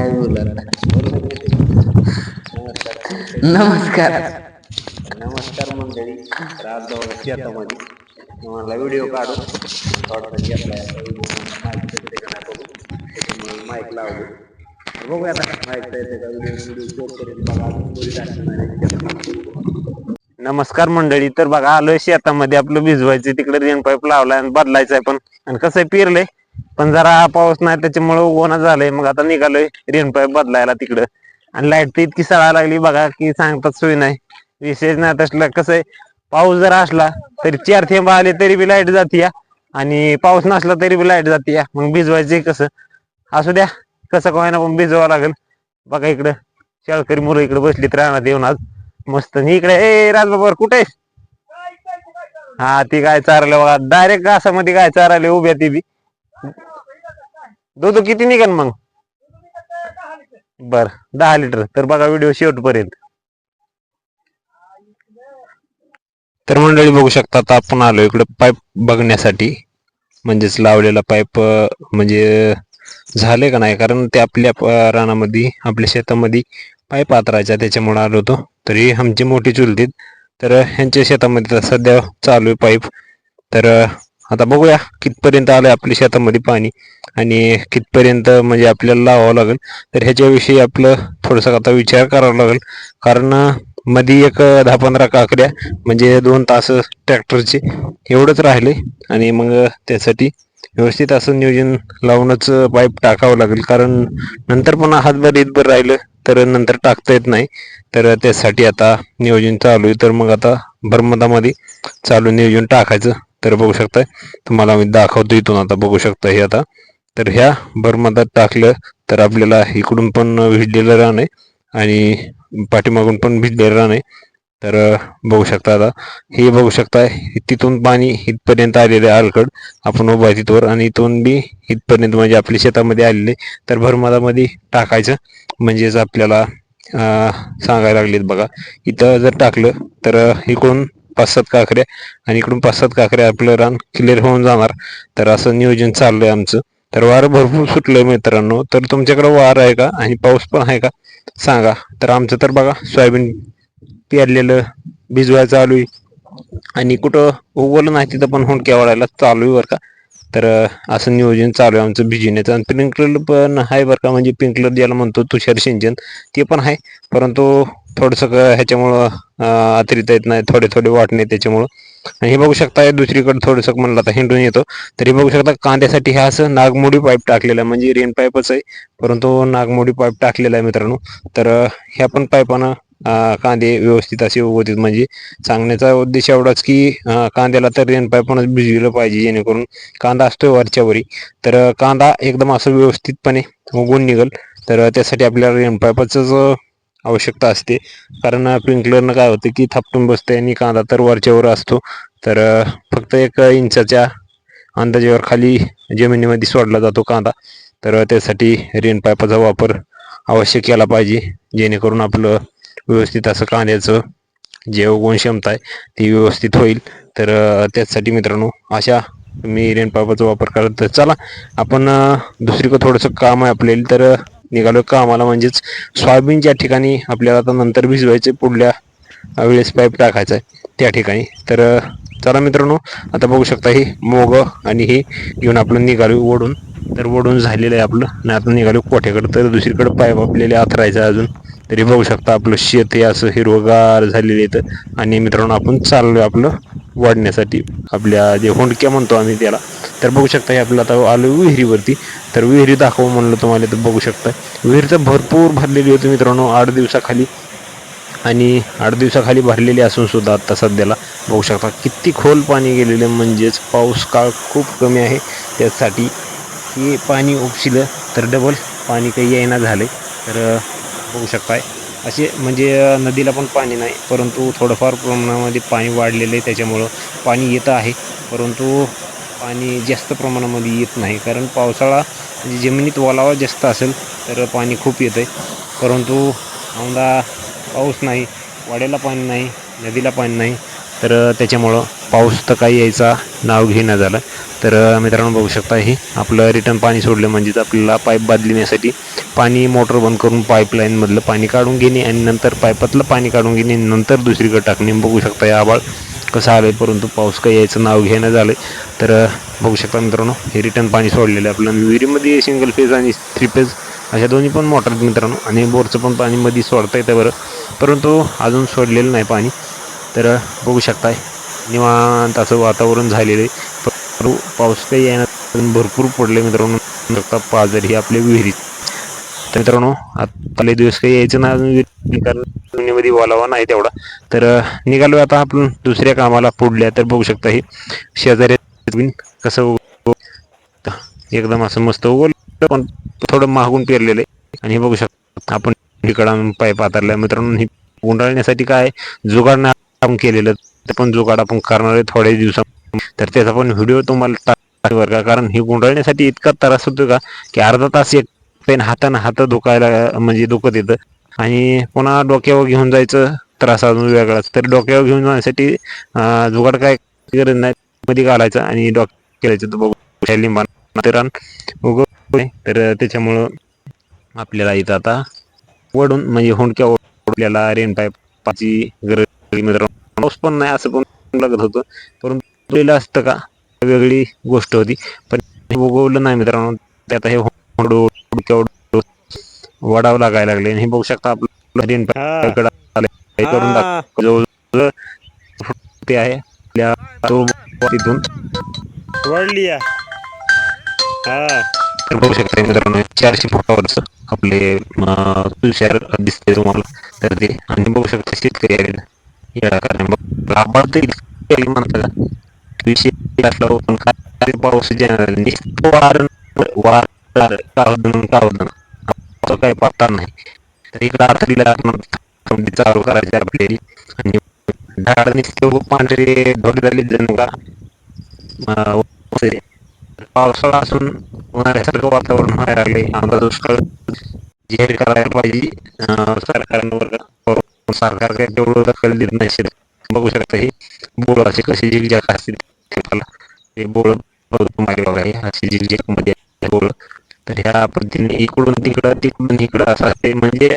काय बोला नमस्कार. नमस्कार मंडळी. तर आज जाऊ शेतामध्ये व्हिडिओ काढून थोडासा माईक भेटते त्याच्यामुळे माईक आता माईक व्हिडिओ नमस्कार मंडळी. तर बघा आलोय शेतामध्ये. आपलं भिजवायचं. तिकडे रेन पाईप लावलाय आणि बदलायचं आहे पण. आणि कसं आहे पेरलंय. पण जरा पाऊस नाही त्याच्यामुळे ओना झालंय. मग आता निघालोय रेन पाईप बदलायला तिकडं. आणि लाइट तर इतकी सळा लागली बघा की सांगतात सोय नाही. विशेष नाही तसलं. कसं आहे पाऊस जर असला तरी चार थेंब आले तरी बी लाइट जाते आणि पाऊस नसला तरी बी लाइट जाते मग भिजवायचं कसं? असू द्या. कसं काय ना पण भिजवावं लागेल. बघा इकडं. शाळकरी मुलं इकडे बसली राहणार येऊन आज. मस्त. आणि इकडे ए राजबाबर कुठे हा ती काय चारलं बघा. डायरेक्ट घासामध्ये काय चारायला? उभ्या ती बी. दूध किती निघन मग? बर दहा लिटर. तर बघा व्हिडिओ शेवटपर्यंत. तर मंडळी बघू शकता आता आपण आलो इकडे पाईप बघण्यासाठी. म्हणजेच लावलेला पाईप म्हणजे झाले का नाही? कारण ते आपल्या रानामध्ये आपल्या शेतामध्ये पाईप आतरायचा त्याच्यामुळे आलो होतो. तरी आमची मोठी चुलतीत. तर ह्यांच्या शेतामध्ये सध्या चालू आहे पाईप. तर आता बघूया कितपर्यंत आलं आपल्या शेतामध्ये पाणी आणि कितपर्यंत म्हणजे आपल्याला लावावं लागेल. तर ह्याच्याविषयी आपलं थोडंसं आता विचार करावा लागेल. कारण मध्ये एक दहा पंधरा काकड्या म्हणजे दोन तास ट्रॅक्टरचे एवढंच राहिले आणि मग त्यासाठी व्यवस्थित असं नियोजन लावूनच पाईप टाकावं लागेल. कारण नंतर पण हातभर इतभर राहिलं तर नंतर टाकता येत नाही. तर त्यासाठी आता नियोजन चालू आहे. तर मग आता भरमदामध्ये चालू नियोजन टाकायचं. तर बघू शकताय. तुम्हाला मी दाखवतो इथून आता बघू शकता हे आता. तर ह्या भरमदात टाकलं तर आपल्याला इकडून पण भिजलेलं रान आहे आणि पाठीमागून पण भिजलेलं रान आहे. तर बघू शकता आता. हे बघू शकता तिथून पाणी इथपर्यंत आलेलं आहे आलकड आपण उभा आहे तिथवर आणि इथून बी इथपर्यंत म्हणजे आपल्या शेतामध्ये आलेले तर भरमदामध्ये टाकायचं. म्हणजेच आपल्याला सांगायला लागलेत बघा. इथं जर टाकलं तर इकडून पाच सात काकऱ्या आणि इकडून पाच सात काकऱ्या आपलं रान क्लिअर होऊन जाणार. तर असं नियोजन चाललंय आमचं. तर वारं भरपूर सुटलंय मित्रांनो. तर तुमच्याकडे वार आहे का आणि पाऊस पण आहे का? सांगा. तर आमचं तर बघा सोयाबीन पेरलेलं भिजवायला चालू आहे. आणि कुठं उगवलं नाही तिथं पण हुंडक्या वाढायला चालू आहे बरं का. तर असं नियोजन चालू आहे आमचं भिजवण्याचं आणि पिंकलर पण आहे बरं का. म्हणजे पिंकलर ज्याला म्हणतो तुषार सिंचन ते पण आहे. परंतु थोडंसं ह्याच्यामुळं अतिरिक्त येत नाही. थोडे थोडे वाटणे त्याच्यामुळं. आणि हे बघू शकता दुसरीकडे थोडंसं म्हणलं तर हिंडून येतो. तर हे बघू शकता कांद्यासाठी हे असं नागमोडी पाईप टाकलेला आहे. म्हणजे रेन पाईपच आहे. परंतु नागमोडी पाईप टाकलेला आहे मित्रांनो. तर ह्या पण पाईपानं कांदे व्यवस्थित असे उगवतील म्हणजे सांगण्याचा उद्देश एवढाच की कांद्याला तर रेन पाईपनच भिजविलं पाहिजे जेणेकरून कांदा असतो वरच्यावरी तर कांदा एकदम असं व्यवस्थितपणे उगवून निघल. तर त्यासाठी आपल्याला रेन पाईपच आवश्यकता असते. कारण स्प्रिंकलरनं काय होतं की थापटून बसते आणि कांदा तर वरच्यावर असतो. तर फक्त एक इंचाच्या अंदाजेवर खाली जमिनीमध्ये सोडला जातो कांदा. तर त्यासाठी रेन पाईपाचा वापर आवश्यक केला पाहिजे जेणेकरून आपलं व्यवस्थित असं कांद्याचं जे उगवण क्षमता आहे ती व्यवस्थित होईल. तर त्याचसाठी मित्रांनो अशा तुम्ही रेनपापाचा वापर करत तर चला आपण दुसरीकडं थोडंसं काम आहे आपल्याला तर निघालो कामाला. म्हणजेच सोयाबीन ज्या ठिकाणी आपल्याला आता नंतर भिजवायचे पुढल्या वेळेस पाईप टाकायचा आहे त्या ठिकाणी. तर चला मित्रांनो आता बघू शकता ही मोग आणि ही घेऊन आपलं निघालो ओढून तर ओढून झालेलं आहे आपलं. आणि आता निघालो कोठ्याकडं? तर दुसरीकडं पाईप आपल्याला आथरायचा अजून. तरी बघू शकता आपलं शेत हे असं हिरवगार झालेलं येतं आणि मित्रांनो आपण चाललोय आपलं वाढण्यासाठी. आपल्या जे हुंडक्या म्हणतो आम्ही त्याला तर बघू शकता हे आपलं आता आलो विहिरीवरती. तर विहिरी दाखव म्हणलं तुम्हाला तर बघू शकता. विहीर तर भरपूर भरलेली होती मित्रांनो आठ दिवसाखाली. आणि आठ दिवसाखाली भरलेली असून सुद्धा आता सध्याला बघू शकता किती खोल पाणी गेलेलं आहे. म्हणजेच पाऊस काळ खूप कमी आहे. त्यासाठी की पाणी उपशिलं तर डबल पाणी काही येईना झालं तर बघू शकताय. असे म्हणजे नदीला पण पाणी नाही परंतु थोडंफार प्रमाणामध्ये पाणी वाढलेलं आहे त्याच्यामुळं पाणी येतं आहे. परंतु पाणी जास्त प्रमाणामध्ये येत नाही कारण पावसाळा म्हणजे जमिनीत ओलावा जास्त असेल तर पाणी खूप येतं आहे परंतु औंधा पाऊस नाही वाड्याला पाणी नाही नदीला पाणी नाही. तर त्याच्यामुळं पाऊस तर काही यायचा नाव घेणं झालं. तर मित्रांनो बघू शकता हे आपलं रिटर्न पाणी सोडलं म्हणजेच आपल्याला पाईप बदलण्यासाठी पाणी मोटर बंद करून पाईपलाईनमधलं पाणी काढून घेणे आणि नंतर पाईपातलं पाणी काढून घेणे नंतर दुसरीकडे टाकणे. बघू शकता हे आबाळ कसं आलं परंतु पाऊस काही यायचं नाव घेणं झालं तर बघू शकता मित्रांनो हे रिटर्न पाणी सोडलेलं आहे आपलं. विहिरीमध्ये सिंगल फेज आणि थ्री फेज अशा दोन्ही पण मोटर आहेत मित्रांनो. आणि बोरचं पण पाणी मध्ये सोडता येतं बरं. परंतु अजून सोडलेलं नाही पाणी. तर बघू शकताय. निवांत असं वातावरण झालेलं आहे. पाऊस काही येणार भरपूर पडले मित्रांनो. शकता पाजर ही आपल्या विहिरीत तर मित्रांनो आताले दिवस काही यायचं ना अजून कारण जमिनीमध्ये ओलावा नाही तेवढा. तर निघालो आता आपण दुसऱ्या कामाला पुढल्या. तर बघू शकता हे शेजारी कसं एकदम असं मस्त उगवलं पण थोडं मागून पेरलेलं आहे. आणि हे बघू शकता आपण इकडं पाय हातारला मित्रांनो हे गुंडाळण्यासाठी काय? जुगाड काम आपण केलेलं ते पण जुगाड आपण करणार आहे थोड्या दिवसात. तर त्याचा पण व्हिडिओ तुम्हाला बरं का? कारण हे गुंडाळण्यासाठी इतका त्रास होतो का की अर्धा तास एक पेन हातानं हात दुखायला म्हणजे दुखत येतं आणि पुन्हा डोक्यावर घेऊन जायचं त्रास अजून वेगळाच. तर डोक्यावर घेऊन जाण्यासाठी जुगाड काय गरज नाही. मध्ये घालायचं आणि डोक्या केलायचं बघू. लिंबा तर तर त्याच्यामुळं आपल्याला इथं आता वडून म्हणजे हुंडक्या आपल्याला रेन पाईपाची गरज मित्रांनो पाऊस पण नाही असं पण लागत होतं. परंतु पहिलं असतं का? वेगळी गोष्ट होती. पण उगवलं नाही मित्रांनो. ते आता हे हुंडू वडावं लागायला लागले. हे बघू शकता आपलं करून ते आहे. तिथून. वाढली हा. तर बघू शकता मित्रांनो चारशे फुटावरच आपले तुषार दिसते तुम्हाला. तर ते. आणि बघू शकता शेतकरी आलेला येडा कारण बघ आभाळ तरी का विषय असला पण काय पाऊस येणार नाही. नुसतं वारं वार कावदन कावदन असं काही पत्ता नाही. तर इकडं आतडीला थंडी चालू करायची आपली. आणि झाड निघते पांढरे ढोली झाली जणू अं, पावसाळा असून उन्हाळ्यासारखं वातावरण व्हायला लागले आमचा दुष्काळ जाहीर करायला पाहिजे. अं, सरकारनं बरं का. सरकार काही तेवढं दखल देत नाही शेत बघू शकता हे बोळ असे कसे जिल्ह्यात असतील. शेताला हे बोळ मागे बघा हे. असे जिल्ह्यात मध्ये बोळ तर ह्या पद्धतीने इकडून तिकडं तिकडून इकडं असं असते. म्हणजे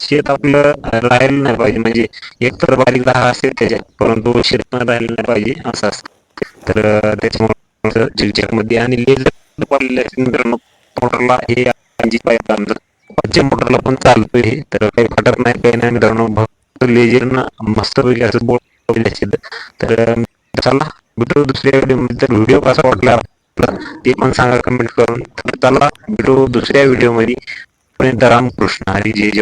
शेत आपलं राहिलं नाही पाहिजे. म्हणजे एक तर बारीक दहा असेल त्याच्यात परंतु शेत पण राहिलं नाही पाहिजे. असं असतं. तर त्याच्यामुळे त्याच्यामुळे मध्ये आणि लेझर पडलेलं असतील मित्रांनो मोटरला हे जी पाईप पाचशे मोटरला पण चालतोय हे. तर काही फटक नाही काही नाही. मित्रांनो भक्त लेजरनं मस्तपैकी असं बोल तर चला भेटू दुसऱ्या व्हिडिओ तर व्हिडिओ कसा वाटला आपला ते पण सांगा कमेंट करून. तर चला भेटू दुसऱ्या व्हिडिओमध्ये राम रामकृष्ण हरी जय जय